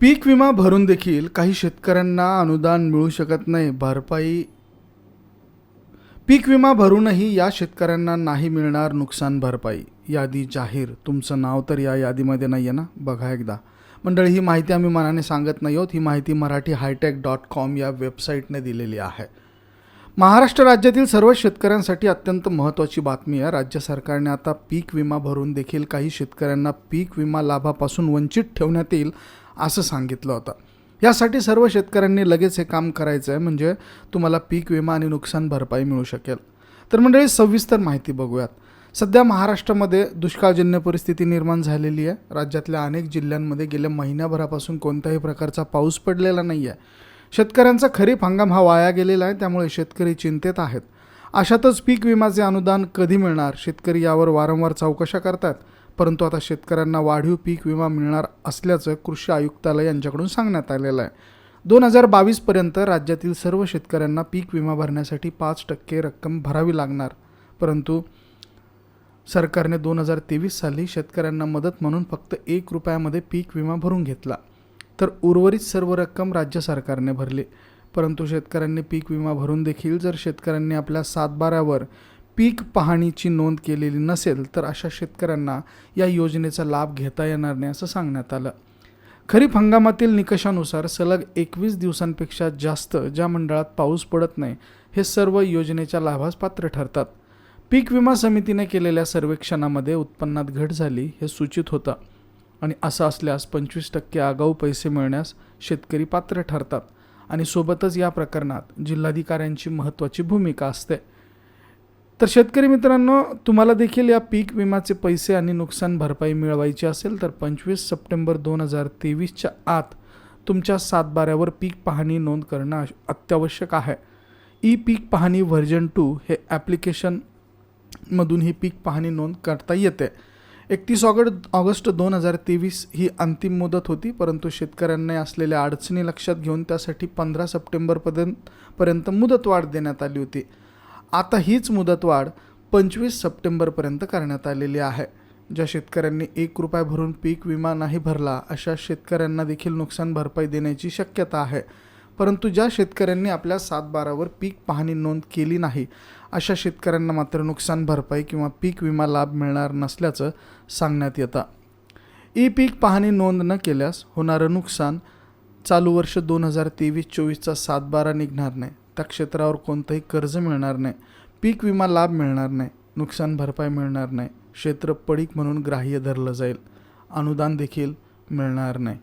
पीक विमा भरून देखील काही शेतकऱ्यांना अनुदान मिळू शकत नाही. भरपाई पीक विमा भरूनही या शेतकऱ्यांना नाही मिळणार नुकसान भरपाई. यादी जाहीर. तुमचं नाव तर या यादीमध्ये नाही आहे ना? बघा एकदा. मंडळी ही माहिती आम्ही मनाने सांगत नाही आहोत. ही माहिती मराठी हायटेक डॉट कॉम या वेबसाईटने दिलेली आहे. महाराष्ट्र राज्यातील सर्व शेतकऱ्यांसाठी अत्यंत महत्त्वाची बातमी आहे. राज्य सरकारने आता पीक विमा भरून देखील काही शेतकऱ्यांना पीक विमा लाभापासून वंचित ठेवण्यात येईल असं सांगितलं होतं. यासाठी सर्व शेतकऱ्यांनी लगेच हे काम करायचं आहे म्हणजे तुम्हाला पीक विमा आणि नुकसान भरपाई मिळू शकेल. तर मंडळी सविस्तर माहिती बघूयात. सध्या महाराष्ट्रामध्ये दुष्काळजन्य परिस्थिती निर्माण झालेली आहे. राज्यातल्या अनेक जिल्ह्यांमध्ये गेल्या महिन्याभरापासून कोणत्याही प्रकारचा पाऊस पडलेला नाही आहे शेतकऱ्यांचा खरीप हंगाम हा वाया गेलेला आहे त्यामुळे शेतकरी चिंतेत आहेत. अशातच पीक विमाचे अनुदान कधी मिळणार? शेतकरी यावर वारंवार चौकशा करतात परंतु आता शेतकऱ्यांना वाढीव पीक विमा मिळणार असल्याचं कृषी आयुक्तालय यांच्याकडून सांगण्यात आलेलं आहे. दोन हजार बावीसपर्यंत राज्यातील सर्व शेतकऱ्यांना पीक विमा भरण्यासाठी पाच टक्के रक्कम भरावी लागणार. परंतु सरकारने दोन हजार तेवीस साली शेतकऱ्यांना मदत म्हणून फक्त एक रुपयामध्ये पीक विमा भरून घेतला. तर उर्वरित सर्व रक्कम राज्य सरकारने भरली. परंतु शेतकऱ्यांनी पीक विमा भरून देखील जर शेतकऱ्यांनी आपल्या सातबाऱ्यावर पीक पाहणीची नोंद केलेली नसेल तर अशा शेतकऱ्यांना या योजनेचा लाभ घेता येणार नाही असं सांगण्यात आलं. खरीप हंगामातील निकषानुसार सलग एकवीस दिवसांपेक्षा जास्त ज्या मंडळात पाऊस पडत नाही हे सर्व योजनेच्या लाभास पात्र ठरतात. पीक विमा समितीने केलेल्या सर्वेक्षणामध्ये उत्पन्नात घट झाली हे सूचित होतं आणि असं असल्यास पंचवीस टक्के आगाऊ पैसे मिळण्यास शेतकरी पात्र ठरतात आणि सोबतच या प्रकरणात जिल्हाधिकाऱ्यांची महत्त्वाची भूमिका असते. तर शेतकरी मित्रांनो तुम्हाला देखील या पीक विमाचे पैसे आणि नुकसान भरपाई मिळवायची असेल तर पंचवीस सप्टेंबर दोन हजार तेवीसच्या आत तुमच्या सातबाऱ्यावर पीक पाहणी नोंद करणं अत्यावश्यक आहे. ई पीक पाहणी व्हर्जन टू हे ॲप्लिकेशनमधून ही पीक पाहणी नोंद करता येते. एकतीस ऑगस्ट ऑगस्ट दोन हजार तेवीस ही अंतिम मुदत होती परंतु शेतकऱ्यांना असलेल्या अडचणी लक्षात घेऊन त्यासाठी पंधरा सप्टेंबरपर्यंत पर्यंत मुदतवाढ देण्यात आली होती. आता हीच मुदतवाढ पंचवीस सप्टेंबरपर्यंत करण्यात आलेली आहे. ज्या शेतकऱ्यांनी एक रुपया भरून पीक विमा नाही भरला अशा शेतकऱ्यांना देखील नुकसान भरपाई देण्याची शक्यता आहे. परंतु ज्या शेतकऱ्यांनी आपल्या सातबारावर पीक पाहणी नोंद केली नाही अशा शेतकऱ्यांना मात्र नुकसान भरपाई किंवा पीक विमा लाभ मिळणार नसल्याचं सांगण्यात येतं. ई पीक पाहणी नोंद न केल्यास होणारं नुकसान चालू वर्ष दोन हजार तेवीस चोवीसचा सातबारा निघणार नाही. त्या क्षेत्रावर कोणतंही कर्ज मिळणार नाही. पीक विमा लाभ मिळणार नाही. नुकसान भरपाई मिळणार नाही. क्षेत्र पडीक म्हणून ग्राह्य धरलं जाईल. अनुदान देखील मिळणार नाही.